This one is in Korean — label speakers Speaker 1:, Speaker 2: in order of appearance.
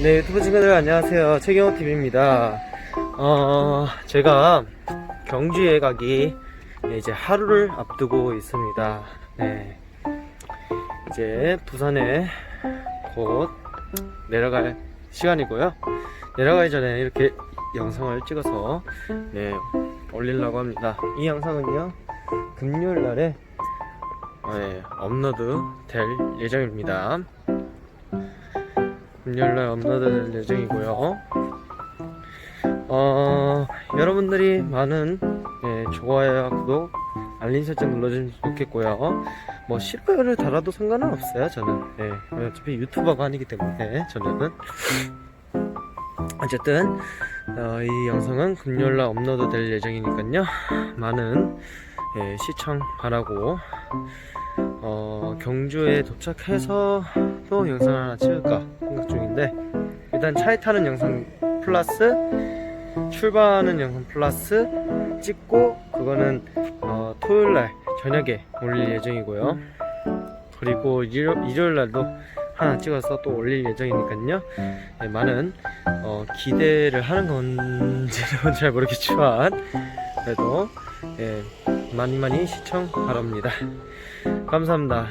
Speaker 1: 네, 유튜브 친구들 안녕하세요. 최경호TV입니다. 어, 제가 경주에 가기 이제 하루를 앞두고 있습니다. 네. 이제 부산에 곧 내려갈 시간이고요. 내려가기 전에 이렇게 영상을 찍어서 네, 올리려고 합니다. 이 영상은요, 금요일 날에 네, 업로드 될 예정입니다. 금요일날 업로드 될 예정이고요. 어, 여러분들이 많은 예, 좋아요와 구독, 알림 설정 눌러주시면 좋겠고요. 뭐 싫어요를 달아도 상관은 없어요. 저는 예, 어차피 유튜버가 아니기 때문에 저는 어쨌든 어, 이 영상은 금요일날 업로드 될 예정이니까요. 많은 예, 시청 바라고 어, 경주에 도착해서 또 영상을 하나 찍을까 일단 차에 타는 영상 플러스 출발하는 영상 플러스 찍고 그거는 어, 토요일 날 저녁에 올릴 예정이고요. 그리고 일요, 일요일 날도 하나 찍어서 또 올릴 예정이니까요. 네, 많은 어, 기대를 하는 건지는 잘 모르겠지만 그래도 예, 많이 많이 시청 바랍니다. 감사합니다